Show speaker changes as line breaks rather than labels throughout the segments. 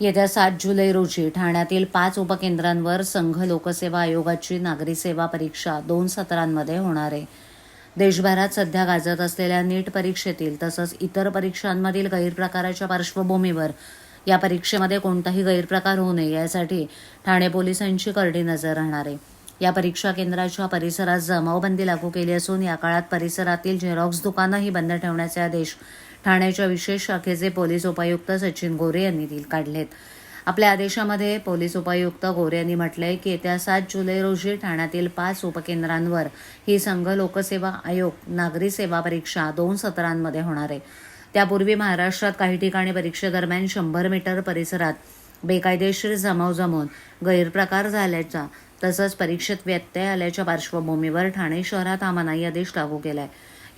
येत्या सात जुलै रोजी ठाण्यातील पाच उपकेंद्रांवर संघ लोकसेवा आयोगाची नागरी सेवा परीक्षा दोन सत्रांमध्ये होणार आहे. देशभरात सध्या गाजत असलेल्या नीट परीक्षेतील तसंच इतर परीक्षांमधील गैरप्रकाराच्या पार्श्वभूमीवर या परीक्षेमध्ये कोणताही गैरप्रकार होऊ नये यासाठी ठाणे पोलिसांची करडी नजर राहणार आहे. या परीक्षा केंद्राच्या परिसरात जमावबंदी लागू केली असून या काळात परिसरातील झेरॉक्स दुकानंही बंद ठेवण्याचे आदेश ठाण्याच्या विशेष शाखेचे पोलीस उपायुक्त सचिन गोरे यांनी दिल काढलेत. आपल्या आदेशामध्ये पोलीस उपायुक्त गोरे यांनी म्हटलंय की येत्या सात जुलै रोजी ठाण्यातील पाच उपकेंद्रांवर ही संघ लोकसेवा आयोग नागरी सेवा परीक्षा दोन सत्रांमध्ये होणार आहे. त्यापूर्वी महाराष्ट्रात काही ठिकाणी परीक्षेदरम्यान शंभर मीटर परिसरात बेकायदेशीर जमाव जमवून गैरप्रकार झाल्याचा तसंच परीक्षेत व्यत्यय आल्याच्या पार्श्वभूमीवर ठाणे शहरात हा मनाई आदेश लागू केलाय.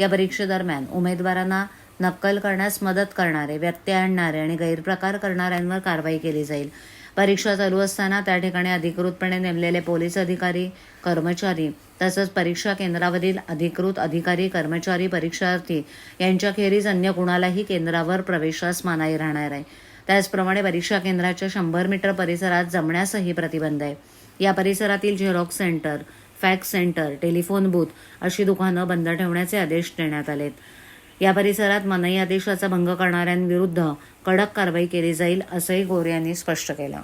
या परीक्षेदरम्यान उमेदवारांना नक्कल करण्यास मदत करणारे व्यत्यय आणणारे आणि गैरप्रकार करणाऱ्यांवर कारवाई केली जाईल. परीक्षा चालू असताना त्या ठिकाणी अधिकृतपणे नेमलेले पोलीस अधिकारी कर्मचारी तसंच परीक्षा केंद्रावरील अधिकृत अधिकारी कर्मचारी परीक्षार्थी यांच्याखेरीज अन्य कुणालाही केंद्रावर प्रवेशास मनाई राहणार आहे. त्याचप्रमाणे परीक्षा केंद्राच्या शंभर मीटर परिसरात जमण्यासही प्रतिबंध आहे. या परिसरातील Xerox centre fax centre telephone booth अशी दुकानं बंद ठेवण्याचे आदेश देण्यात आलेत. या परिसरात मनाई आदेशाचा भंग करणाऱ्यांविरुद्ध कडक कारवाई केली जाईल असंही गोरे यांनी स्पष्ट केलं.